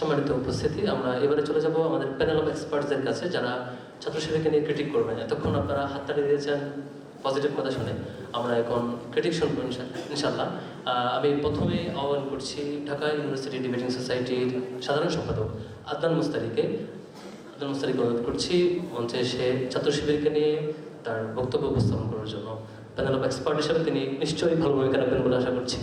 সম্মানিত উপস্থিতি, আমরা এবারে চলে যাব আমাদের প্যানেল অফ এক্সপার্টসদের কাছে যারা ছাত্রছাত্রীকে নিয়ে ক্রিটিক করবেন। এতক্ষণ আপনারা হাততালি দিয়েছেন পজিটিভ কথা শুনে। আমরা এখন ক্রিটিক শুনব ইনশাল্লাহ আমি প্রথমে আহ্বান করছি ঢাকা ইউনিভার্সিটি ডিবেটিং সোসাইটির সাধারণ সম্পাদক আদনান মুস্তারিকে। আদনান মুস্তারিকে অনুরোধ করছি মঞ্চে এসে ছাত্র শিবিরকে নিয়ে তার বক্তব্য উপস্থাপন করার জন্য। প্যানেল অফ এক্সপার্ট হিসেবে তিনি নিশ্চয়ই ভালো ভূমিকা রাখবেন বলে আশা করছি।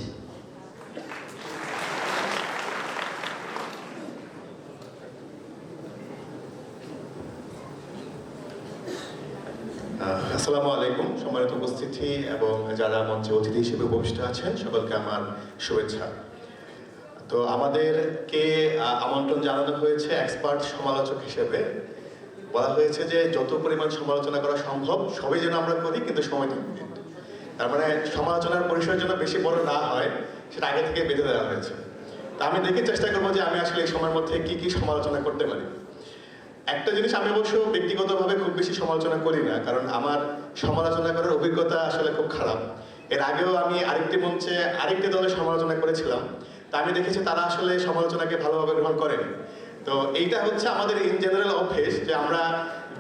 আসসালামু আলাইকুম। সম্মানিত উপস্থিতি এবং যারা মঞ্চে অতিথি হিসেবে উপবিষ্ট আছেন, সকলকে আমার শুভেচ্ছা। তো আমাদেরকে আমন্ত্রণ জানানো হয়েছে এক্সপার্ট সমালোচক হিসেবে। বলা হয়েছে যে, যত পরিমাণ সমালোচনা করা সম্ভব, সবই যেন আমরা করি, কিন্তু সময় থাকবে তার মানে সমালোচনার পরিসর যেন বেশি বড় না হয়, সেটা আগে থেকে বেঁধে দেওয়া হয়েছে। তা আমি দেখে চেষ্টা করব যে আমি আসলে এই সময়ের মধ্যে কি কি সমালোচনা করতে পারি। একটা জিনিস আমি অবশ্য ব্যক্তিগতভাবে খুব বেশি সমালোচনা করি না, কারণ আমার সমালোচনা করার অভিজ্ঞতা আসলে খুব খারাপ। এর আগেও আমি আরেকটি মঞ্চে আরেকটি দলের সমালোচনা করেছিলাম, তা আমি দেখেছি তারা আসলে সমালোচনাকে ভালোভাবে গ্রহণ করেন। তো এইটা হচ্ছে আমাদের ইন জেনারেল অভ্যেস যে আমরা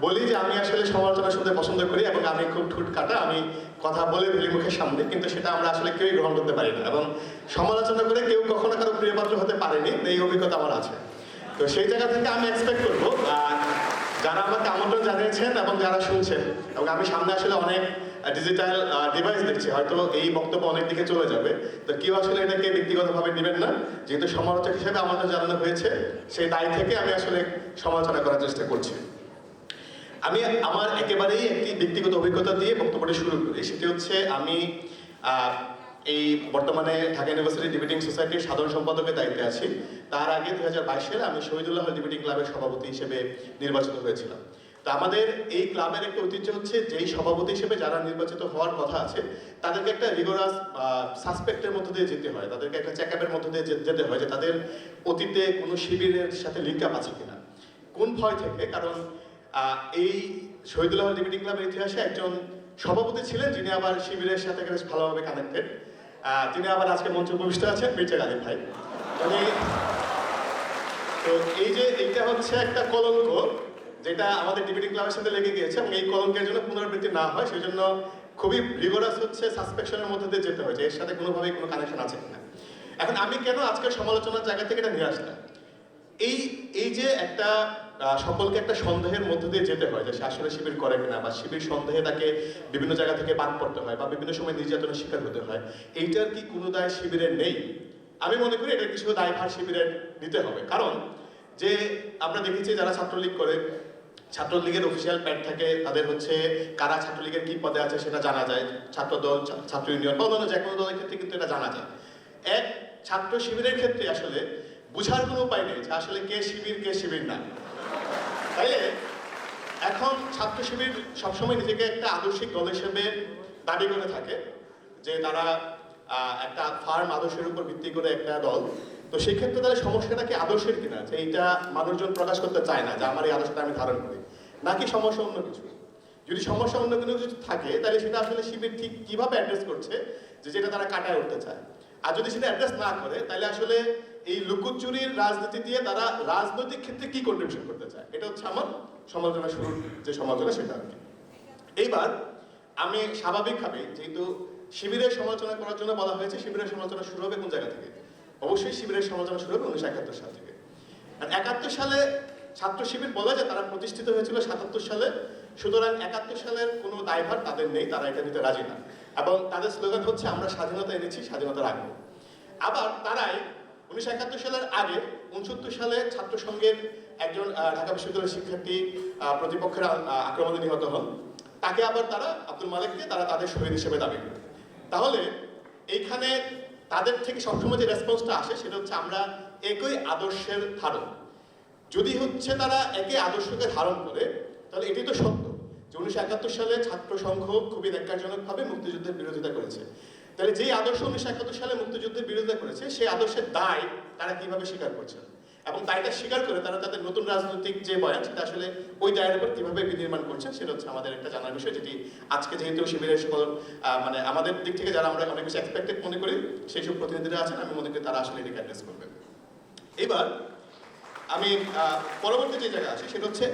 বলি যে আমি আসলে সমালোচনা শুনতে পছন্দ করি এবং আমি খুব ঠুট কাটা, আমি কথা বলে ফেলি মুখের সামনে, কিন্তু সেটা আমরা আসলে কেউই গ্রহণ করতে পারি না। এবং সমালোচনা করে কেউ কখনো কারও প্রিয়পাত্র হতে পারেনি এই অভিজ্ঞতা আমার আছে। তো সেই জায়গা থেকে আমি এক্সপেক্ট করব যারা আমাকে আমন্ত্রণ জানিয়েছেন এবং যারা শুনছেন, এবং আমি সামনে আসলে অনেক ডিজিটাল ডিভাইস দেখছি, হয়তো এই বক্তব্য অনেক দিকে চলে যাবে। তো কেউ আসলে এটাকে ব্যক্তিগতভাবে নেবেন না, যেহেতু সমালোচক হিসেবে আমন্ত্রণ জানানো হয়েছে, সেই দায় থেকে আমি আসলে সমালোচনা করার চেষ্টা করছি। আমি আমার একেবারেই একটি ব্যক্তিগত অভিজ্ঞতা দিয়ে বক্তব্যটি শুরু করি, সেটি হচ্ছে আমি এই বর্তমানে ঢাকা ইউনিভার্সিটি ডিবেটিং সোসাইটির সাধারণ সম্পাদকের দায়িত্বে আছি। তার আগে দুই হাজার বাইশের আমি শহীদুল্লাহ ডিবেটিং ক্লাবের সভাপতি হিসেবে নির্বাচিত হয়েছিলাম। তো আমাদের এই ক্লাবের একটা ঐতিহ্য হচ্ছে, যেই সভাপতি হিসেবে যারা নির্বাচিত হওয়ার কথা আছে, তাদেরকে একটা রিগোরাস সাসপেক্টের মধ্যে দিয়ে যেতে হয়। তাদেরকে একটা চেক আপের মধ্যে দিয়ে যেতে হয় যে তাদের অতীতে কোনো শিবিরের সাথে লিঙ্ক আপ আছে কিনা। কোন ভয় থেকে? কারণ এই শহীদুল্লাহ ডিবেটিং ক্লাবের ইতিহাসে একজন সভাপতি ছিলেন, যিনি আবার শিবিরের সাথে বেশ ভালোভাবে কানেক্টেড তিনি আবার আজকে মঞ্চে উপবিষ্ট আছেন মির্জা গালি ভাই। উনি তো এই যে এইটা হচ্ছে একটা কলঙ্ক, যেটা আমাদের ডিবেটিং ক্লাবের সাথে লেগে গিয়েছে, এবং এই কলঙ্কের জন্য পুনরাবৃত্তি না হয় সেই জন্য খুবই রিগোরাস হচ্ছে সাসপেকশনের মধ্যে দিয়ে যেতে হয়, যে এর সাথে কোনোভাবেই কোনো কানেকশন আছে কিনা। এখন আমি কেন আজকের সমালোচনার জায়গা থেকে এটা নিয়ে আসলাম? এই এই যে একটা সকলকে একটা সন্দেহের মধ্যে দিয়ে যেতে হয় যে সে আসলে শিবির করে কিনা বা শিবির সন্দেহে তাকে বিভিন্ন জায়গা থেকে বাদ পড়তে হয় বা বিভিন্ন সময় নির্যাতনের শিকার হতে হয়। এইটার কি কোনো দায় শিবিরের নেই? আমি মনে করি এটা কিছু দায়ভার শিবিরের নিতে হবে। কারণ যে আমরা দেখেছি যারা ছাত্রলীগ করে, ছাত্রলীগের অফিসিয়াল প্যাড থাকে, তাদের হচ্ছে কারা ছাত্রলীগের কি পদে আছে সেটা জানা যায়। ছাত্র দল ছাত্র ইউনিয়ন বা অন্যান্য যে কোনো দলের ক্ষেত্রে কিন্তু এটা জানা যায়। এক, ছাত্র শিবিরের ক্ষেত্রে আসলে বুঝার কোনো উপায় নেই যে আসলে কে শিবির কে শিবির না। তাইলে এখন ছাত্র শিবির সবসময় নিজেকে একটা আদর্শিক দল হিসেবে দাবি করে থাকে, যে তারা একটা ফার্ম আদর্শের উপর ভিত্তি করে একটা দল। তো সেই ক্ষেত্রে তাহলে সমস্যাটা কি আদর্শের কিনা? যে এইটা মানুষজন প্রকাশ করতে চায় না, যে আমার এই আদর্শটা আমি ধারণ করি। নাকি সমস্যা অন্য কিছু? যদি সমস্যা অন্য কোনো কিছু থাকে, তাহলে সেটা আসলে শিবির ঠিক কীভাবে অ্যাড্রেস করছে, যে যেটা তারা কাটায় উঠতে চায়? আর যদি সেটা অ্যাড্রেস না করে, তাহলে আসলে এই লুকোচুরির রাজনীতি দিয়ে তারা রাজনৈতিক ক্ষেত্রে কি কন্ট্রিবিউশন করতে চায়? এটা হচ্ছে আমার সমালোচনা শুরুর যে সমালোচনা, সেটা আর এইবার আমি স্বাভাবিকভাবে যেহেতু শিবিরের সমালোচনা করার জন্য বলা হয়েছে, শিবিরের সমালোচনা শুরু হবে কোন জায়গা থেকে? অবশ্যই শিবিরের সমালোচনা শুরু হবে উনিশশো একাত্তর সাল থেকে। আর একাত্তর সালে ছাত্র শিবির বলে যে তারা প্রতিষ্ঠিত হয়েছিল সাতাত্তর সালে, সুতরাং একাত্তর সালের কোনো দায়ভার তাদের নেই, তারা এটা নিতে রাজি না। এবং তাদের স্লোগান হচ্ছে, আমরা স্বাধীনতা এনেছি স্বাধীনতা রাখব আবার তারাই উনিশশো একাত্তর সালের আগে উনসত্তর সালে ছাত্র সংঘের একজন ঢাকা বিশ্ববিদ্যালয়ের শিক্ষার্থী প্রতিপক্ষের আক্রমণে নিহত হন। তাকে আবার তারা আব্দুল মালিককে তারা তাদের শহীদ হিসেবে দাবি করে। তাহলে এইখানে তাদের থেকে সবসময় যে রেসপন্সটা আসে সেটা হচ্ছে আমরা একই আদর্শের ধারণ। যদি হচ্ছে তারা একে আদর্শকে ধারণ করে, তাহলে এটি তো সত্য যে উনিশশো একাত্তর সালে ছাত্র সংঘ খুবই ন্যাক্কারজনকভাবে মুক্তিযুদ্ধের বিরোধিতা করেছে। তাহলে যেই আদর্শ উনিশশো একাত্তর সালে মুক্তিযুদ্ধের বিরোধিতা করেছে, সেই আদর্শের দায় তারা কীভাবে স্বীকার করছে? এবং দায়টা স্বীকার করে তারা তাদের নতুন রাজনৈতিক যে বয়ান সেটা আসলে ওই দায়ের উপর কীভাবে বিনির্মাণ করছেন সেটা হচ্ছে আমাদের একটা জানার বিষয়, যেটি আজকে যেহেতু শিবিরের সকল মানে আমাদের দিক থেকে যারা আমরা অনেক বেশি এক্সপেক্টেড মনে করি সেই সব প্রতিনিধিরা আছেন, আমি মনে করি তারা আসলে এটাকে অ্যাড্রেস করবে এবার আমি পরবর্তী যে জায়গা আসি সেটা হচ্ছে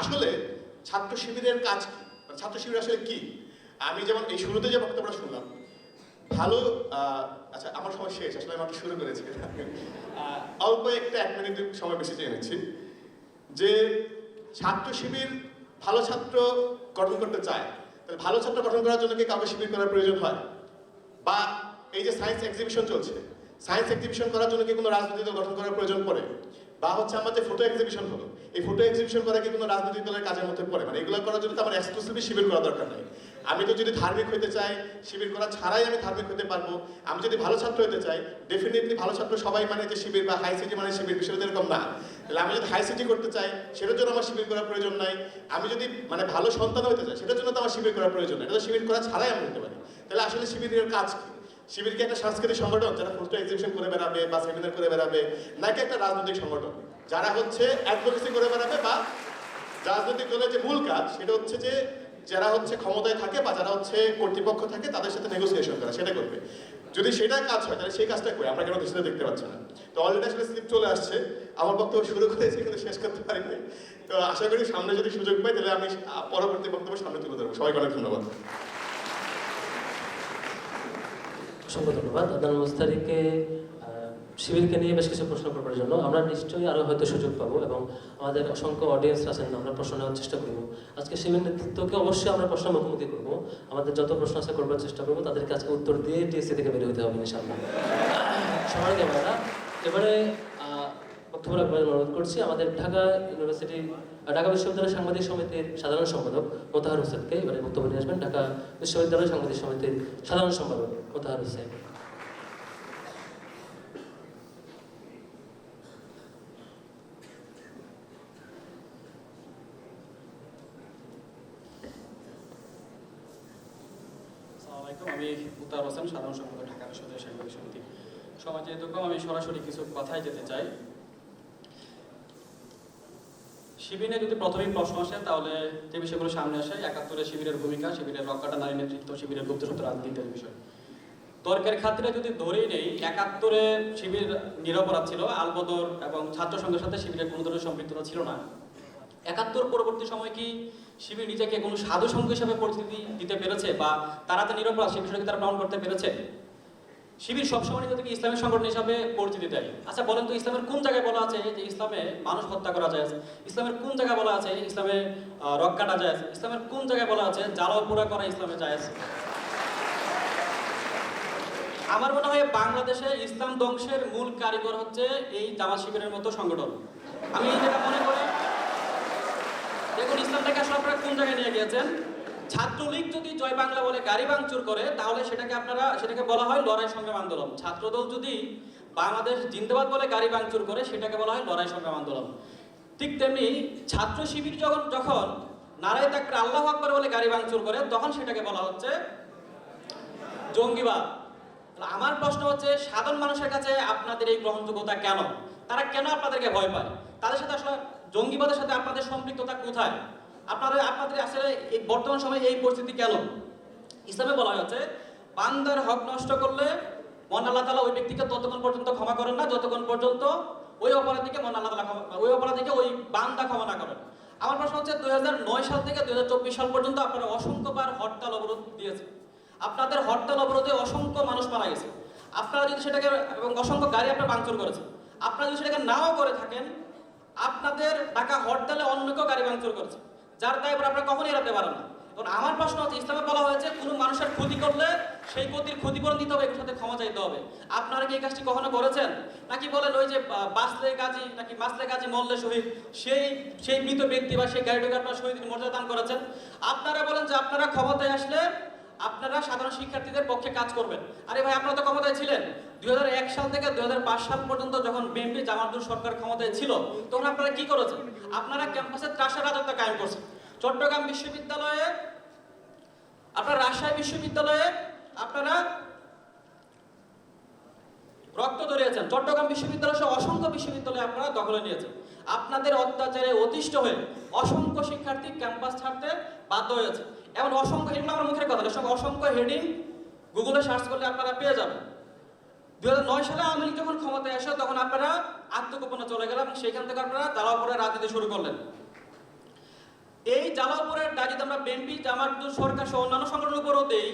আসলে ছাত্র শিবিরের কাজ মানে ছাত্র শিবির আসলে কি? আমি যেমন এই শুরুতে যে বক্তব্যটা শুনলাম ভালো আচ্ছা আমার সময় শেষ, আসলে আমি শুরু করেছি। অল্প একটা এক মিনিট সময় বেশি চেয়ে নিচ্ছি। যে ছাত্র শিবির ভালো ছাত্র গঠন করতে চায়, তাহলে ভালো ছাত্র গঠন করার জন্য কি কাউকে শিবির করার প্রয়োজন হয়? বা এই যে সায়েন্স এক্সিবিশন চলছে সায়েন্স এক্সিবিশন করার জন্য কি কোনো রাজনৈতিক দল গঠন করার প্রয়োজন পড়ে? বা হচ্ছে আমার যে ফটো এক্সিবিশন হলো, এই ফটো এক্সিবিশন করা কি কোনো রাজনৈতিক দলের কাজের মধ্যে পড়ে? মানে এগুলো করার জন্য তো আমার এক্সক্লুসিভলি শিবির করা দরকার নেই। আমি তো যদি ধার্মিক হতে চাই, শিবির করা ছাড়াই আমি ধার্মিক হতে পারব। আমি যদি ভালো ছাত্র হতে চাই ডেফিনেটলি ভালো ছাত্র সবাই মানে যে শিবির বা হাই সিটি মানে শিবির, বিষয়টা এরকম না। তাহলে আমি যদি হাই সিটি করতে চাই, সেটার জন্য আমার শিবির করার প্রয়োজন নাই। আমি যদি মানে ভালো সন্তান হতে চাই, সেটার জন্য তো আমার শিবির করার প্রয়োজন এটা তো শিবির করা ছাড়াই আমি হতে পারি। তাহলে আসলে শিবিরের কাজ কি? শিবির কি একটা সাংস্কৃতিক সংগঠন, যারা ফটো এক্সিবিশন করে বেড়াবে বা সেমিনার করে বেড়াবে, নাকি একটা রাজনৈতিক সংগঠন? যারা হচ্ছে অ্যাডভোকেসি করে বেড়াবে বা রাজনৈতিক দলের যে মূল কাজ, সেটা হচ্ছে যে যারা হচ্ছে ক্ষমতায় থাকে বা যারা হচ্ছে কর্তৃপক্ষ থাকে, তাদের সাথে নেগোসিয়েশন করা, সেটা করবে। যদি সেটা কাজ হয়, তাহলে সেই কাজটা করে, আমরা কেন দেশে দেখতে পাচ্ছি না? তো অলরেডি আসলে স্লিপ চলে আসছে। আমার বক্তব্য শুরু করেছি কিন্তু শেষ করতে পারিনি। তো আশা করি সামনে যদি সুযোগ পাই, তাহলে আমি পরবর্তী বক্তব্য সামনে তুলে ধরবো। সবাইকে অনেক ধন্যবাদ। অসংখ্য ধন্যবাদ। আদান মুস্তারিকে শিবিরকে নিয়ে বেশ কিছু প্রশ্ন করবার জন্য আমরা নিশ্চয়ই আরও হয়তো সুযোগ পাবো এবং আমাদের অসংখ্য অডিয়েন্স আছেন, আমরা প্রশ্ন নেওয়ার চেষ্টা করব। আজকে শিবির নেতৃত্বকে অবশ্যই আমরা প্রশ্ন মুখোমুখি করব। আমাদের যত প্রশ্ন আছে করবার চেষ্টা করব, তাদেরকে আজকে উত্তর দিয়ে টিএসসি থেকে বের হতে হবে ইনশাআল্লাহ। সবার এবারে বক্তব্য রাখবার অনুরোধ করছি। আমাদের ঢাকা ইউনিভার্সিটি ঢাকা বিশ্ববিদ্যালয় সাংবাদিক সমিতির সাধারণ সম্পাদক মোতাহার হোসেনকে এবারে বক্তব্য নিয়ে আসবেন। ঢাকা বিশ্ববিদ্যালয় সাংবাদিক সমিতির সাধারণ সম্পাদক মোতাহার হোসেন আসসালামু আলাইকুম। আমি হোসেন, সাধারণ সম্পাদক ঢাকা বিশ্ববিদ্যালয় সাংবাদিক সমিতি। আমি সরাসরি কিছু কথাই যেতে চাই। শিবিরে যদি প্রথমেই প্রশ্ন আসে, তাহলে যে বিষয়গুলো সামনে আসে, একাত্তরে শিবিরের ভূমিকা, শিবিরের রক্ষাটা, নারী নেতৃত্ব, শিবিরের গুপ্তসূত্র রাজনীতি ইত্যাদি বিষয়। তর্কের যদি ধরেই নেই, একাত্তরে শিবির নিরপরাধ ছিল, আলবদর এবং ছাত্র সংঘের সাথে শিবিরের কোনো ধরনের সম্পৃক্ততা ছিল না। একাত্তর পরবর্তী সময় কি শিবির নিজেকে কোনো সাধু সংঘ হিসেবে পরিচিতি দিতে পেরেছে বা তারা তো নিরপরাধ, সে বিষয়কে তারা প্রমাণ করতে পেরেছে? শিবির সবসময় নিজেদেরকে ইসলামিক সংগঠন হিসাবে পরিচিতি দেয়। আচ্ছা বলেন তো ইসলামের কোন জায়গায় বলা আছে যে ইসলামে মানুষ হত্যা করা যায়? ইসলামের কোন জায়গায় বলা আছে ইসলামে রক কাটা যায়? ইসলামের কোন জায়গায় বলা আছে জ্বালাও পোড়া করা ইসলামে যায়? আমার মনে হয় বাংলাদেশে ইসলাম ধ্বংসের মূল কারিগর হচ্ছে এই জামাত শিবিরের মতো সংগঠন। আমি যেটা মনে করি দেখুন ইসলামটাকে আপনারা কোন জায়গায় নিয়ে গিয়েছেন? ছাত্রলীগ যদি জয় বাংলা বলে গাড়ি ভাঙচুর করে, তাহলে সেটাকে আপনারা, সেটাকে বলা হয় লড়াই সংগ্রাম আন্দোলন। ছাত্রদল যদি বাংলাদেশ জিন্দাবাদ বলে গাড়ি ভাঙচুর করে, সেটাকে বলা হয় লড়াই সংগ্রাম আন্দোলন। ঠিক তেমনি ছাত্র শিবির যখন যখন নারায় তাকবীর আল্লাহ আকবর বলে গাড়ি ভাঙচুর করে, তখন সেটাকে বলা হচ্ছে জঙ্গিবাদ। আমার প্রশ্ন হচ্ছে, সাধারণ মানুষের কাছে আপনাদের এই গ্রহণযোগ্যতা কেন? তারা কেন আপনাদেরকে ভয় পায়? তাদের সাথে আসলে জঙ্গিবাদের সাথে আপনাদের সম্পৃক্ততা কোথায়? আপনারা আপনাদের আসলে এই বর্তমান সময়ে এই পরিস্থিতি কেন? ইসলামে বলা হয়েছে, বান্দার হক নষ্ট করলে মন আল্লাহ তালা ওই ব্যক্তিকে ততক্ষণ পর্যন্ত ক্ষমা করেন না, যতক্ষণ পর্যন্ত ওই অপরাধীকে মন আল্লাহ তালা ওই অপরাধীকে ওই বান্দা ক্ষমা না করেন। আমার প্রশ্ন হচ্ছে, দুই হাজার নয় সাল থেকে দুই হাজার চব্বিশ সাল পর্যন্ত আপনারা অসংখ্যবার হরতাল অবরোধ দিয়েছেন। আপনাদের হরতাল অবরোধে অসংখ্য মানুষ মারা গেছে। আপনারা যদি সেটাকে এবং অসংখ্য গাড়ি আপনারা ভাঙচুর করেছেন। আপনারা যদি সেটাকে নাও করে থাকেন আপনাদের ঢাকা হরতালে অন্য কেউ গাড়ি ভাঙচুর করেছে। যার দায় আপনারা কখনই এড়াতে পারেন না। এখন আমার প্রশ্ন হচ্ছে, ইসলামে বলা হয়েছে, কোনো মানুষের ক্ষতি করলে সেই ক্ষতির ক্ষতিপূরণ দিতে হবে এর সাথে ক্ষমা চাইতে হবে। আপনারা কি এই কাজটি কখনো করেছেন? নাকি বলেন ওই যে বাঁচলে গাজী, নাকি বাঁচলে গাজী মরলে শহীদ, সেই সেই মৃত ব্যক্তি বা সেই গাড়িটাকে আপনারা শহীদ মর্যাদা দান করেছেন? আপনারা বলেন যে আপনারা ক্ষমতায় আসলে আপনারা সাধারণ শিক্ষার্থীদের পক্ষে কাজ করবেন। আরে ভাই, আপনারা তো ক্ষমতায় ছিলেন। দুই হাজার এক সাল থেকে দুই সাল পর্যন্ত যখন বিএনপি জামাতুল সরকার ক্ষমতায় ছিল, তখন আপনারা কি করেছেন? আপনারা ক্যাম্পাসে ত্রাসের রাজত্ব কায়েম করছেন। চট্টগ্রাম বিশ্ববিদ্যালয়ে, আপনার রাজশাহী বিশ্ববিদ্যালয়ে, আপনারা রক্ত ধরিয়েছেন চট্টগ্রাম বিশ্ববিদ্যালয় সহ অসংখ্য বিশ্ববিদ্যালয়ে আপনারা দখলে নিয়েছেন। আপনাদের অত্যাচারে অতিষ্ঠ হয়ে অসংখ্য শিক্ষার্থী ক্যাম্পাস ছাড়তে বাধ্য হয়েছে এমন অসংখ্য এগুলো আমার মুখের কথা সব অসংখ্য হেডিং গুগলে সার্চ করলে আপনারা পেয়ে যাবেন। দু হাজার নয় সালে আওয়ামী লীগ যখন ক্ষমতায় আসে, তখন আপনারা আত্মগোপনে চলে এবং সেখান থেকে আপনারা জ্বালাওপুরের রাজনীতি শুরু করলেন। এই জ্বালাওপুরের দায়িত্ব আমরা বিএনপি জামাত সরকার সহ অন্যান্য সংগঠনের উপরও দেই।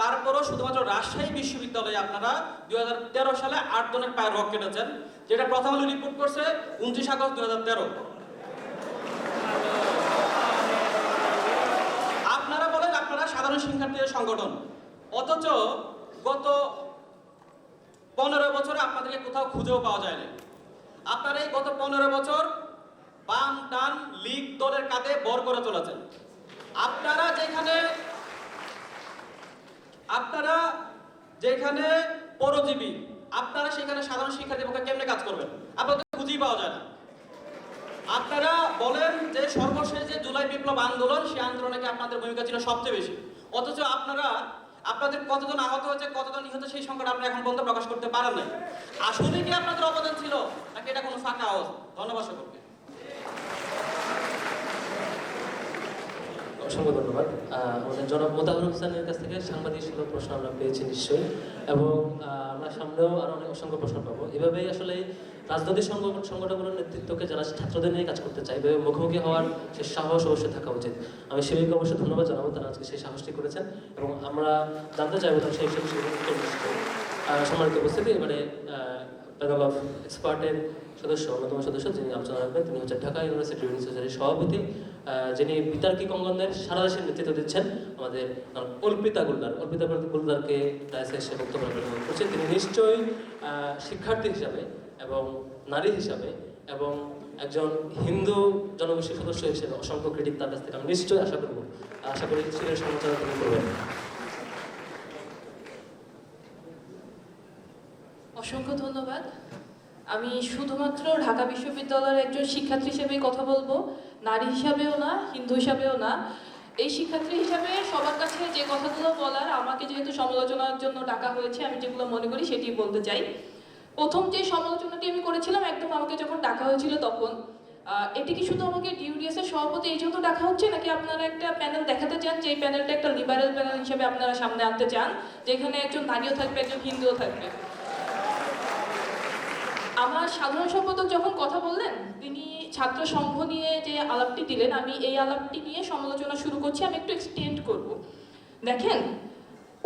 তারপরও শুধুমাত্র রাজশাহী বিশ্ববিদ্যালয়ে আপনারা দুই হাজার তেরো সালে আট জনের পায়ের রক কেটেছেন, যেটা প্রথম আলো রিপোর্ট করছে উনত্রিশ আগস্ট দুই হাজার তেরো আপনারা বলেন আপনারা সাধারণ শিক্ষার্থীদের সংগঠন। অথচ গত পনেরো বছরে আপনাদেরকে কোথাও খুঁজেও পাওয়া যায়নি। আপনারা এই গত পনেরো বছর বাম, ডান, লীগ দলের কাঁধে বর করে চলেছেন। আপনারা যেখানে আপনারা যেখানে পরজীবী, আপনারা সেখানে সাধারণ শিক্ষার্থীর পক্ষে কেমনে কাজ করবেন? আপনাদের খুঁজেই পাওয়া যায় না। আপনারা বলেন যে সর্বশেষ যে জুলাই বিপ্লব আন্দোলন সেই আন্দোলনে আপনাদের ভূমিকা ছিল সবচেয়ে বেশি? অথচ আপনারা, আপনাদের কতজন আহত হয়েছে, কতজন নিহত, সেই সংখ্যাটা আপনি এখন পর্যন্ত প্রকাশ করতে পারেন নাই। আসলে কি আপনাদের অবদান ছিল, নাকি এটা কোনো ফাঁকা আওয়াজ? ধন্যবাদ সকলকে। অসংখ্য ধন্যবাদ। আমাদের জনাব মোতাবর হোসেনের কাছ থেকে সাংবাদিক সুলভ প্রশ্ন আমরা পেয়েছি নিশ্চয়ই। এবং আমরা সামনেও আরও অনেক অসংখ্য প্রশ্ন পাবো। এভাবেই আসলে রাজনৈতিক সংগঠন সংগঠনগুলোর নেতৃত্বকে যারা ছাত্রদের নিয়ে কাজ করতে এভাবে মুখোমুখি হওয়ার সে সাহস অবশ্যই থাকা উচিত। আমি সেদিকে অবশ্যই ধন্যবাদ জানাব তারা আজকে সেই সাহসটি করেছেন এবং আমরা জানতে চাইব তারা সেই হিসেবে সম্মানিত উপস্থিতি, এবারে প্যানেল অফ এক্সপার্টের সদস্য, অন্যতম সদস্য যিনি আলোচনা রাখবেন তিনি হচ্ছেন ঢাকা ইউনিভার্সিটি সোসাইটির সভাপতি যিনি বিতার্কিক অঙ্গনের সারা দেশের নেতৃত্ব দিচ্ছেন। আমাদের অল্পিতা গুলদার। অল্পিতা গুলদারকে বক্তব্য তিনি নিশ্চয়ই শিক্ষার্থী হিসাবে এবং নারী হিসাবে এবং একজন হিন্দু জনগোষ্ঠীর সদস্য হিসেবে অসংখ্য ক্রেডিট তার কাছ থেকে আমি নিশ্চয়ই আশা করব। আশা করি সিলের সমালোচনা তিনি করবেন অসংখ্য ধন্যবাদ। আমি শুধুমাত্র ঢাকা বিশ্ববিদ্যালয়ের একজন শিক্ষার্থী হিসেবেই কথা বলব। নারী হিসাবেও না, হিন্দু হিসাবেও না। এই শিক্ষার্থী হিসাবে সবার কাছে যে কথাগুলো বলার, আমাকে যেহেতু সমালোচনার জন্য ডাকা হয়েছে, আমি যেগুলো মনে করি সেটি বলতে চাই। প্রথম যে সমালোচনাটি আমি করেছিলাম, একদম আমাকে যখন ডাকা হয়েছিল তখন এটি কি শুধু আমাকে ডিউডিএস এর সভাপতি এই জন্য ডাকা হচ্ছে, নাকি আপনারা একটা প্যানেল দেখাতে চান যে প্যানেলটা একটা লিবারেল প্যানেল হিসেবে আপনারা সামনে আনতে চান, যেখানে একজন নারীও থাকবে, একজন হিন্দুও থাকবে? আমার সাধারণ সম্পাদক যখন কথা বললেন, তিনি ছাত্র সংঘ নিয়ে যে আলাপটি দিলেন, আমি এই আলাপটি নিয়ে সমালোচনা শুরু করছি, আমি একটু এক্সটেন্ড করব। দেখেন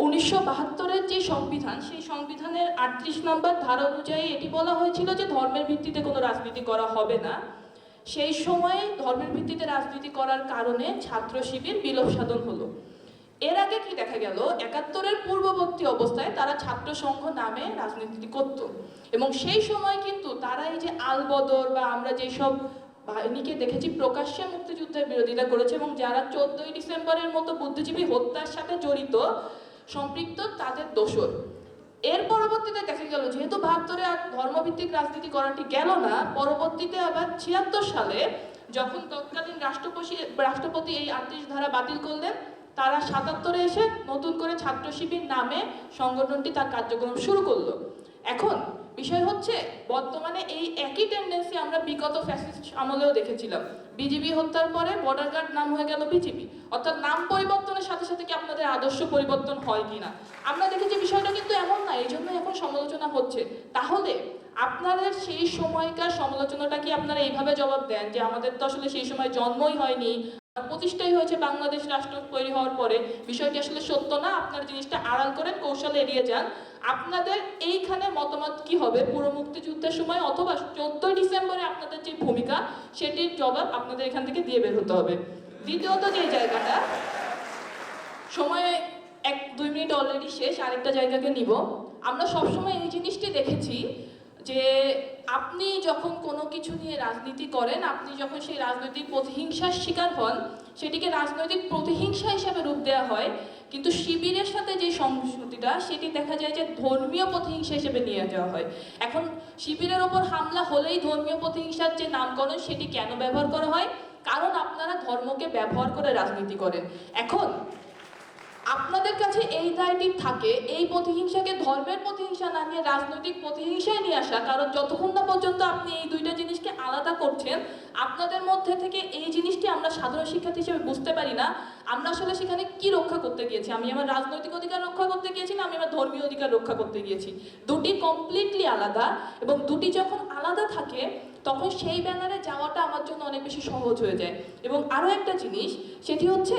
উনিশশো বাহাত্তরের যে সংবিধান, সেই সংবিধানের আটত্রিশ নম্বর ধারা অনুযায়ী এটি বলা হয়েছিল যে ধর্মের ভিত্তিতে কোনো রাজনীতি করা হবে না। সেই সময়ে ধর্মের ভিত্তিতে রাজনীতি করার কারণে ছাত্র শিবির বিলোপ সাধন হলো। এর আগে কি দেখা গেল? একাত্তরের পূর্ববর্তী অবস্থায় তারা ছাত্র সংঘ নামে রাজনীতি করত। এবং সেই সময় কিন্তু তারা এই যে আলবদর বা আমরা যেসব বাহিনীকে দেখেছি, প্রকাশ্যে মুক্তিযুদ্ধের বিরোধিতা করেছে এবং যারা চোদ্দই ডিসেম্বরের মতো বুদ্ধিজীবী হত্যার সাথে জড়িত সম্পৃক্ত তাদের দোষর। এর পরবর্তীতে দেখা গেল, যেহেতু বাহাত্তরে আর ধর্মভিত্তিক রাজনীতি করাটি গেল না, পরবর্তীতে আবার ছিয়াত্তর সালে যখন তৎকালীন রাষ্ট্রপতি রাষ্ট্রপতি এই আটত্রিশ ধারা বাতিল করলেন তারা সাতাত্তরে এসে নতুন করে ছাত্র শিবির নামে সংগঠনটি তার কার্যক্রম শুরু করল। এখন বিষয় হচ্ছে, বর্তমানে এই একই টেন্ডেন্সি আমরা বিগত ফ্যাসিস্ট আমলেও দেখেছিলাম। বিজিবি হত্যার পরে বর্ডার গার্ড নাম হয়ে গেল বিজিবি। অর্থাৎ নাম পরিবর্তনের সাথে সাথে কি আপনাদের আদর্শ পরিবর্তন হয় কিনা? আমরা দেখেছি বিষয়টা কিন্তু এমন না এই জন্য এখন সমালোচনা হচ্ছে। তাহলে আপনাদের সেই সময়কার সমালোচনাটা কি আপনারা এইভাবে জবাব দেন যে আমাদের তো আসলে সেই সময় জন্মই হয়নি প্রতিষ্ঠাই হয়েছে বাংলাদেশ রাষ্ট্র তৈরি হওয়ার পরে। বিষয়টি আসলে সত্য না, আপনার জিনিসটা আড়াল করেন, কৌশলে এড়িয়ে যান। আপনাদের এইখানে মতামত কি হবে? পুরো মুক্তিযুদ্ধের সময় অথবা চোদ্দই ডিসেম্বরে আপনাদের যে ভূমিকা, সেটির জবাব আপনাদের এখান থেকে দিয়ে বের হতে হবে। দ্বিতীয়ত যে জায়গাটা, সময় এক দুই মিনিট অলরেডি শেষ, আরেকটা জায়গাকে নিব। আমরা সবসময় এই জিনিসটি দেখেছি যে আপনি যখন কোনো কিছু নিয়ে রাজনীতি করেন, আপনি যখন সেই রাজনৈতিক প্রতিহিংসার শিকার হন, সেটিকে রাজনৈতিক প্রতিহিংসা হিসেবে রূপ দেওয়া হয়। কিন্তু শিবিরের সাথে যে সংস্কৃতিটা, সেটি দেখা যায় যে ধর্মীয় প্রতিহিংসা হিসেবে নিয়ে যাওয়া হয়। এখন শিবিরের ওপর হামলা হলেই ধর্মীয় প্রতিহিংসার যে নামকরণ, সেটি কেন ব্যবহার করা হয়? কারণ আপনারা ধর্মকে ব্যবহার করে রাজনীতি করেন। এখন আপনাদের কাছে এই দায়টি থাকে, এই প্রতিহিংসাকে ধর্মের প্রতিহিংসা না নিয়ে রাজনৈতিক প্রতিহিংসায় নিয়ে আসা। কারণ যতক্ষণ না পর্যন্ত আপনি এই দুইটা জিনিসকে আলাদা করছেন, আপনাদের মধ্যে থেকে এই জিনিসটি আমরা সাধারণ শিক্ষার্থী হিসেবে বুঝতে পারি না। আমরা আসলে সেখানে কি রক্ষা করতে গিয়েছি? আমি আমার রাজনৈতিক অধিকার রক্ষা করতে গিয়েছি না আমি আমার ধর্মীয় অধিকার রক্ষা করতে গিয়েছি? দুটি কমপ্লিটলি আলাদা এবং দুটি যখন আলাদা থাকে, তখন সেই ব্যানারে যাওয়াটা আমার জন্য অনেক বেশি সহজ হয়ে যায়। এবং আরও একটা জিনিস, সেটি হচ্ছে,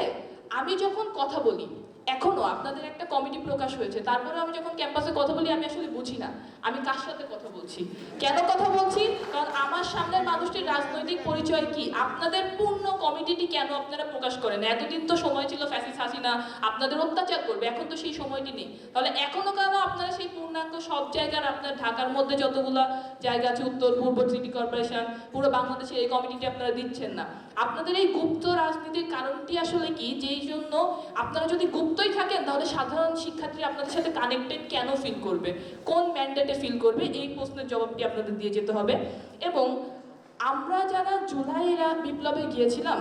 আমি যখন কথা বলি এখনও আপনাদের একটা কমিটি প্রকাশ হয়েছে। তারপরে আমি যখন ক্যাম্পাসে কথা বলি, আমি আসলে বুঝি না। আমি কার সাথে কথা বলছি? কেন কথা বলছি? কারণ আমার সামনের মানুষটির রাজনৈতিক পরিচয় কি? আপনাদের পূর্ণ কমিটিটি কেন আপনারা প্রকাশ করেন? এতদিন তো সময় ছিল ফ্যাসিস হাসিনা, আপনাদের অত্যাচার করবে, এখন তো সেই সময়টি নেই। তাহলে এখনও কেন আপনারা সেই পূর্ণাঙ্গ সব জায়গার আপনার ঢাকার মধ্যে যতগুলো জায়গা আছে, উত্তর, পূর্ব সিটি কর্পোরেশন পুরো বাংলাদেশে এই কমিটিটি আপনারা দিচ্ছেন না। আপনাদের এই গুপ্ত রাজনীতির কারণটি আসলে কি? যেই জন্য আপনারা যদি গুপ্তই থাকেন তাহলে সাধারণ শিক্ষার্থী আপনাদের সাথে কানেক্টেড কেন ফিল করবে? কোন ম্যান্ডেটে ফিল করবে? এই প্রশ্নের জবাবটি আপনাদের দিয়ে যেতে হবে। এবং আমরা যারা জুলাইরা বিপ্লবে গিয়েছিলাম,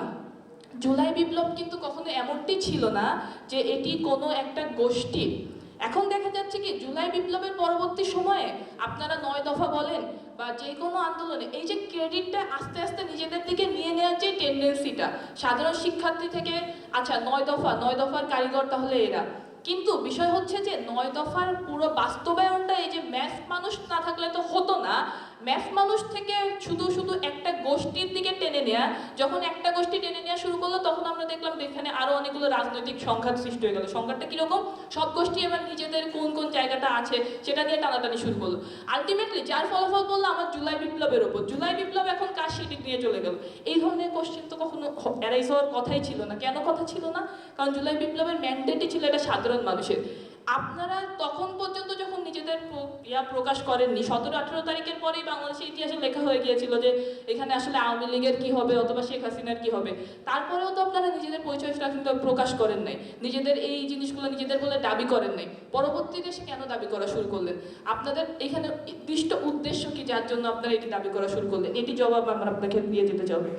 জুলাই বিপ্লব কিন্তু কখনো এমনটি ছিল না যে এটি কোনো একটা গোষ্ঠী এখন দেখা যাচ্ছে কি, জুলাই বিপ্লবের পরবর্তী সময়ে আপনারা নয় দফা বলেন বা যে কোনো আন্দোলনে, এই যে ক্রেডিটটা আস্তে আস্তে নিজেদের দিকে নিয়ে নেওয়ার যে টেন্ডেন্সিটা সাধারণ শিক্ষার্থী থেকে আচ্ছা নয় দফা, নয় দফার কারিগর তাহলে এরা। কিন্তু বিষয় হচ্ছে যে, নয় দফার পুরো বাস্তবায়নটা, এই যে ম্যাথ মানুষ না থাকলে তো হতো না। ম্যাথ মানুষ থেকে শুধু শুধু একটা গোষ্ঠীর দিকে নেয়া, যখন একটা গোষ্ঠী টেনে নেওয়া শুরু করল, তখন আমরা দেখলাম এখানে আরও অনেকগুলো রাজনৈতিক সংঘাত সৃষ্টি হয়ে গেল। সংঘাতটা কীরকম? সব গোষ্ঠী এবার নিজেদের কোন কোন জায়গাটা আছে সেটা নিয়ে টানাটানি শুরু করল। আলটিমেটলি যার ফলাফল বলল আমার জুলাই বিপ্লবের ওপর। জুলাই বিপ্লব এখন কার সেদিক নিয়ে চলে গেল? এই ধরনের কোশ্চেন তো কখনো এরাইজ হওয়ার কথাই ছিল না। কেন কথা ছিল না? কারণ জুলাই বিপ্লবের ম্যান্ডেটই ছিল এটা সাধারণ মানুষের। আপনারা তখন পর্যন্ত যখন নিজেদের ইয়া প্রকাশ করেননি, সতেরো, আঠেরো তারিখের পরেই বাংলাদেশের ইতিহাসে লেখা হয়ে গিয়েছিল যে এখানে আসলে আওয়ামী লীগের কী হবে অথবা শেখ হাসিনার কী হবে। তারপরেও তো আপনারা নিজেদের পরিচয়টা কিন্তু প্রকাশ করেন নাই। নিজেদের এই জিনিসগুলো নিজেদের বলে দাবি করেন নাই। পরবর্তীতে সে কেন দাবি করা শুরু করলেন? আপনাদের এখানে নির্দিষ্ট উদ্দেশ্য কি যার জন্য আপনারা এটি দাবি করা শুরু করলেন? এটি জবাব আমরা আপনাকে দিয়ে দিতে চাই।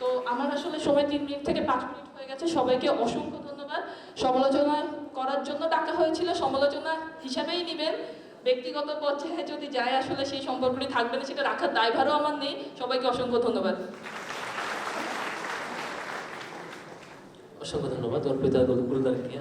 তো আমার আসলে সময় তিন মিনিট থেকে পাঁচ মিনিট হয়ে গেছে। সবাইকে অসংখ্য ধন্যবাদ। সমালোচনা করার জন্য ডাকা হয়েছিল, সমালোচনা হিসাবেই নেবেন। ব্যক্তিগত পর্যায়ে যদি যায়, আসলে সেই সম্পর্কটি থাকবে না, সেটা রাখার দায়ভারও আমার নেই। সবাইকে অসংখ্য ধন্যবাদ। অসংখ্য ধন্যবাদ, অর্পিতা গুল- গুলদারকে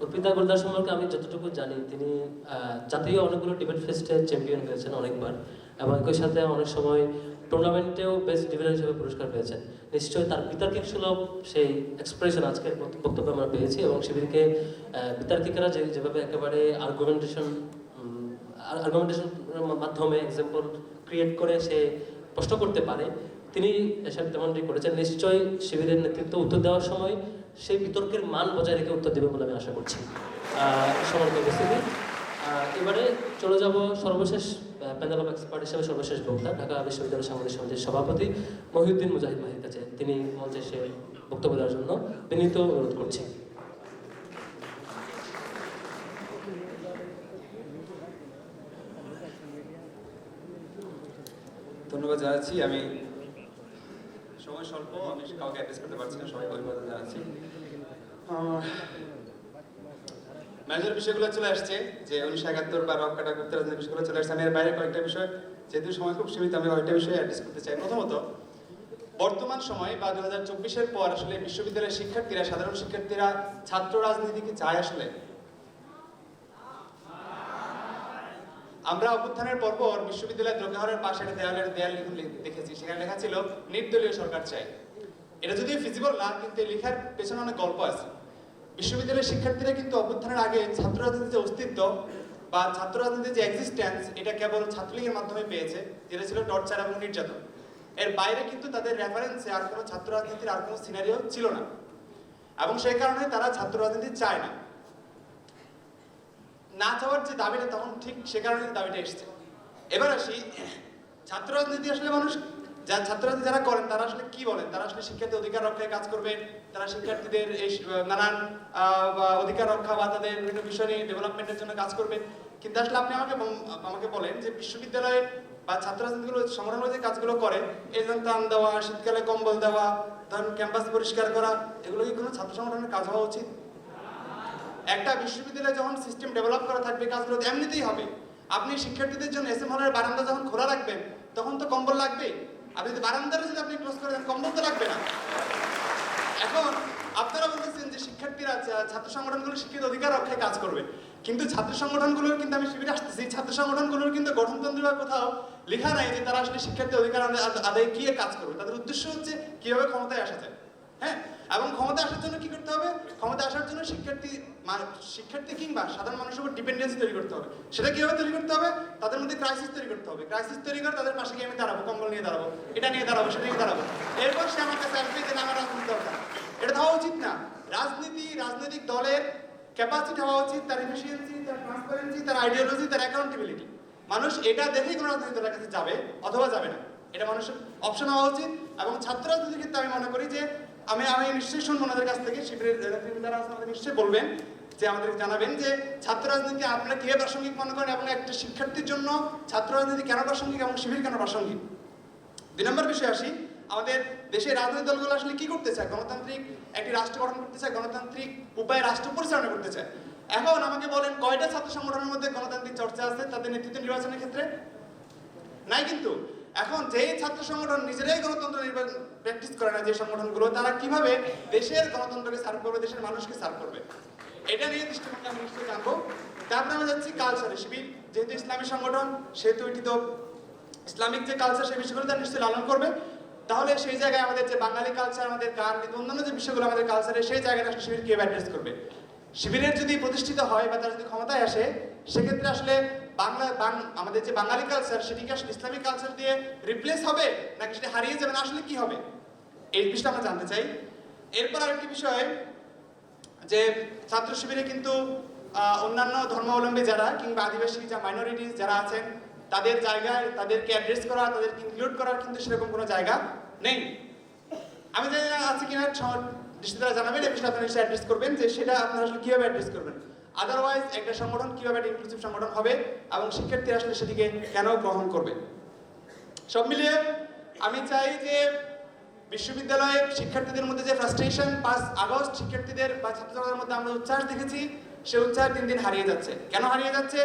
অর্পিতা গুলদার সম্পর্কে আমি যতটুকু জানি, তিনি জাতীয় অনেকগুলো ডিবেট ফেস্টে চ্যাম্পিয়ন হয়েছেন অনেকবার। এবং একই সাথে অনেক সময় টুর্নামেন্টেও বেস্ট ডিবেটার হিসেবে পুরস্কার পেয়েছেন। নিশ্চয়ই তার বিতার্কিক সুলভ সেই এক্সপ্রেশন আজকের বক্ত- বক্তব্য আমরা পেয়েছি এবং আহ, বিতার্কিকরা যে যেভাবে একেবারে আর্গুমেন্টেশন আর্গুমেন্টেশনের মাধ্যমে এক্সাম্পল ক্রিয়েট করে সে প্রশ্ন করতে পারে তিনি এসব তেমনটি করেছেন। নিশ্চয়ই শিবিরের নেতৃত্ব উত্তর দেওয়ার সময় সেই বিতর্কের মান বজায় রেখে উত্তর দেবে বলে আমি আশা করছি। উপস্থিতি। এবারে চলে যাব সর্বশেষ প্যানেল অফ এক্সপার্ট হিসেবে সর্বশেষ বক্তা, ঢাকা বিশ্ববিদ্যালয় সাংবাদিক সমিতির সভাপতি মহিউদ্দিন মুজাহিদ ভাইয়ের কাছে তিনি মঞ্চে এসে বক্তব্য দেওয়ার জন্য বিনীত অনুরোধ করছি। ধন্যবাদ জানাচ্ছি। আমি সময় স্বল্প, আমি কাউকে অ্যাড্রেস করতে পারছি না, সবাইকে অভিবাদন জানাচ্ছি। মেজর বিষয়গুলো চলে আসছে, যে উনিশশো একাত্তর বা রক কাটা গুপ্ত রাজনীতির বিষয়গুলো চলে আসছে। আমি এর বাইরে কয়েকটা বিষয়, যেহেতু সময় খুব সীমিত, আমি কয়েকটা বিষয় অ্যাড্রেস করতে চাই। প্রথমত, বর্তমান সময় বা দু হাজার চব্বিশের পর আসলে বিশ্ববিদ্যালয়ের শিক্ষার্থীরা, সাধারণ শিক্ষার্থীরা ছাত্র রাজনীতি কি চায় আসলে। আমরা অভ্যুত্থানের পরপর বিশ্ববিদ্যালয়ের দ্রোগাহরের পাশে দেয়ালের দেয়াল দেখেছি। সেখানে লেখা ছিল, নির্দলীয় সরকার চাই এটা যদিও ফিজিবল না, কিন্তু লেখার পেছনে অনেক গল্প আছে। বিশ্ববিদ্যালয়ের শিক্ষার্থীরা কিন্তু অভ্যুত্থানের আগে ছাত্র রাজনীতির যে অস্তিত্ব বা ছাত্র রাজনীতির যে এক্সিস্টেন্স এটা কেবল ছাত্রলীগের মাধ্যমে পেয়েছে, যেটা ছিল টর্চার এবং নির্যাতন। এর বাইরে কিন্তু তাদের রেফারেন্সে আর কোনো ছাত্র রাজনীতির আর কোনো সিনারিও ছিল না। এবং সেই কারণে তারা ছাত্র রাজনীতি চায় না। না চাওয়ার যে দাবিটা, তখন ঠিক সে কারণে দাবিটা এসছে। এবার আসি ছাত্র রাজনীতি আসলে মানুষ যা ছাত্র রাজনীতি যারা করেন, তারা আসলে কি বলেন? তারা আসলে শিক্ষার্থী অধিকার রক্ষায় কাজ করবেন, তারা শিক্ষার্থীদের এই নানান অধিকার রক্ষা বা তাদের বিভিন্ন বিষয় নিয়ে ডেভেলপমেন্টের জন্য কাজ করবেন। কিন্তু আসলে আপনি আমাকে আমাকে বলেন যে বিশ্ববিদ্যালয়ে বা ছাত্র রাজনীতিগুলো সংগঠনগুলো যে কাজগুলো করে এই যেমন ত্রাণ দেওয়া, শীতকালে কম্বল দেওয়া, ধরেন ক্যাম্পাস পরিষ্কার করা, এগুলো কি কোনো ছাত্র সংগঠনের কাজ হওয়া উচিত? একটা বিশ্ববিদ্যালয়ে যখন সিস্টেম ডেভেলপ করা থাকবে, কাজগুলো এমনিতেই হবে। আপনি শিক্ষার্থীদের জন্য এস এম হলের বারান্দা যখন খোলা রাখবেন, তখন তো কম্বল লাগবে। আপনি যদি বারান্দারে যদি আপনি ক্লোজ করে কম্বল তো লাগবে না। এখন আপনারা বলতেছেন যে শিক্ষার্থীরা ছাত্র সংগঠনগুলো শিক্ষিত অধিকার রক্ষায় কাজ করবে, কিন্তু ছাত্র সংগঠনগুলোর কিন্তু আমি শিবিরে আসতেছি, ছাত্র সংগঠনগুলোর কিন্তু গঠনতন্ত্র বা কোথাও লেখা নাই যে তারা আসলে শিক্ষার্থী অধিকার আদায়- গিয়ে কাজ করবে। তাদের উদ্দেশ্য হচ্ছে কীভাবে ক্ষমতায় আসা যায়। হ্যাঁ? এবং ক্ষমতা আসার জন্য কি করতে হবে? ক্ষমতা আসার জন্য শিক্ষার্থী শিক্ষার্থী কিংবা সাধারণ মানুষের উপর ডিপেন্ডেন্সি তৈরি করতে হবে। সেটা কীভাবে তৈরি করতে হবে? তাদের মধ্যে ক্রাইসিস তৈরি করতে হবে। ক্রাইসিস তৈরি করে তাদের পাশে গিয়ে আমি দাঁড়াবো, কম্বল নিয়ে দাঁড়াবো, এটা নিয়ে দাঁড়াবো, সেটা নিয়ে দাঁড়াবো। এরপর সে আমার কাছে আসবে যে আমার রাজনীতি দরকার। এটা হওয়া উচিত না। রাজনীতি, রাজনৈতিক দলের ক্যাপাসিটি হওয়া উচিত, তার এফিসিয়েন্সি তার ট্রান্সপারেন্সি তার আইডিওলজি তার অ্যাকাউন্টেবিলিটি মানুষ এটা দেখেই কোনো রাজনৈতিক দলের কাছে যাবে অথবা যাবে না। এটা মানুষের অপশন হওয়া উচিত। এবং ছাত্র রাজনীতির ক্ষেত্রে আমি মনে করি যে আমি আমি নিশ্চয়ই শুনব ওনাদের কাছ থেকে, শিবিরের নেতৃবৃন্দরা আছেন আমাদের নিশ্চয়ই বলবেন, যে আমাদের জানাবেন যে ছাত্র রাজনীতি আপনারা কীভাবে প্রাসঙ্গিক মনে করেন এবং একটা শিক্ষার্থীর জন্য ছাত্র রাজনীতি কেন প্রাসঙ্গিক এবং শিবির কেন প্রাসঙ্গিক? দুই নম্বর বিষয়ে আসি, আমাদের দেশের রাজনৈতিক দলগুলো আসলে কি করতে চায়? গণতান্ত্রিক একটি রাষ্ট্র গঠন করতে চায়, গণতান্ত্রিক উপায়ে রাষ্ট্র পরিচালনা করতে চায়। এখন আমাকে বলেন, কয়টা ছাত্র সংগঠনের মধ্যে গণতান্ত্রিক চর্চা আছে তাদের নেতৃত্ব নির্বাচনের ক্ষেত্রে? নাই কিন্তু। এখন যে ছাত্র সংগঠন নিজেরাই গণতন্ত্র নির্বাচন প্র্যাকটিস করে না, যে সংগঠনগুলো, তারা কীভাবে দেশের গণতন্ত্রকে সার্ভ করবে, দেশের মানুষকে সার্ভ করবে? এটা নিয়ে দৃষ্টিভঙ্গি আমি নিশ্চয়ই জানব। তারপরে আমরা যাচ্ছি কালচারে শিবির যেহেতু ইসলামী সংগঠন, সেহেতু এটি তো ইসলামিক যে কালচার সেই বিষয়গুলো তারা নিশ্চয়ই লালন করবে। তাহলে সেই জায়গায় আমাদের যে বাঙালি কালচার আমাদের গান অন্যান্য যে বিষয়গুলো আমাদের কালচারে সেই জায়গাটা আসলে শিবির কীভাবে অ্যাড্রেস করবে। শিবিরের যদি প্রতিষ্ঠিত হয় বা তারা যদি ক্ষমতায় আসে, সেক্ষেত্রে আসলে বাংলা আমাদের যে বাঙালি কালচার সেটিকে আসলে ইসলামিক কালচার দিয়ে রিপ্লেস হবে? নাকি সেটা হারিয়ে যাবে? না, আসলে কি হবে? এই বিষয়টা আমরা জানতে চাই। এরপর আরেকটি বিষয়, যে ছাত্র শিবিরে কিন্তু অন্যান্য ধর্মাবলম্বী যারা কিংবা আদিবাসী যা মাইনরিটিস যারা আছেন, তাদের জায়গায় তাদেরকে অ্যাড্রেস করা, তাদেরকে ইনক্লুড করার কিন্তু সেরকম কোনো জায়গা নেই। আমি জানি না, আছে কিনা দৃষ্টিদারা জানাবেন, এই বিষয়ে আপনারা অ্যাড্রেস করবেন, যে সেটা আপনারা আসলে কীভাবে অ্যাড্রেস করবেন। আদারওয়াইজ একটা সংগঠন কীভাবে একটা ইনক্লুসিভ সংগঠন হবে এবং শিক্ষার্থী আসলে সেটিকে কেন গ্রহণ করবে? সব মিলিয়ে আমি চাই যে বিশ্ববিদ্যালয়ে শিক্ষার্থীদের মধ্যে যে ফ্রাস্ট্রেশন পাঁচ আগস্ট শিক্ষার্থীদের বা ছাত্রছাত্রীদের মধ্যে আমরা উচ্ছ্বাস দেখেছি, সে উচ্ছ্বাস দিন দিন হারিয়ে যাচ্ছে। কেন হারিয়ে যাচ্ছে?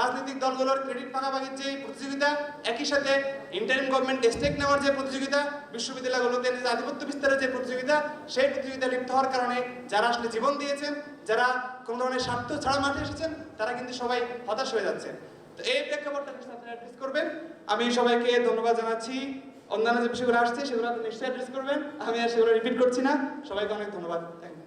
রাজনৈতিক দলগুলোর ক্রেডিট ভাগাভাগির যে প্রতিযোগিতা, একই সাথে ইন্টারিম গভর্নমেন্ট স্টেক নেওয়ার যে প্রতিযোগিতা, বিশ্ববিদ্যালয়গুলোতে নিজের আধিপত্য বিস্তারের যে প্রতিযোগিতা, সেই প্রতিযোগিতা লিপ্ত হওয়ার কারণে যারা আসলে জীবন দিয়েছেন, যারা কোনো ধরনের স্বার্থ ছাড়া মাঠে এসেছেন, তারা কিন্তু সবাই হতাশ হয়ে যাচ্ছেন। তো এই প্রেক্ষাপটটা আপনারা অ্যাড্রেস করবেন। আমি সবাইকে ধন্যবাদ জানাচ্ছি। অন্যান্য যে বিষয়গুলো আসছে, সেগুলো আপনি নিশ্চয়ই অ্যাড্রেস করবেন। আমি আর সেগুলো রিপিট করছি না। সবাইকে অনেক ধন্যবাদ। থ্যাংক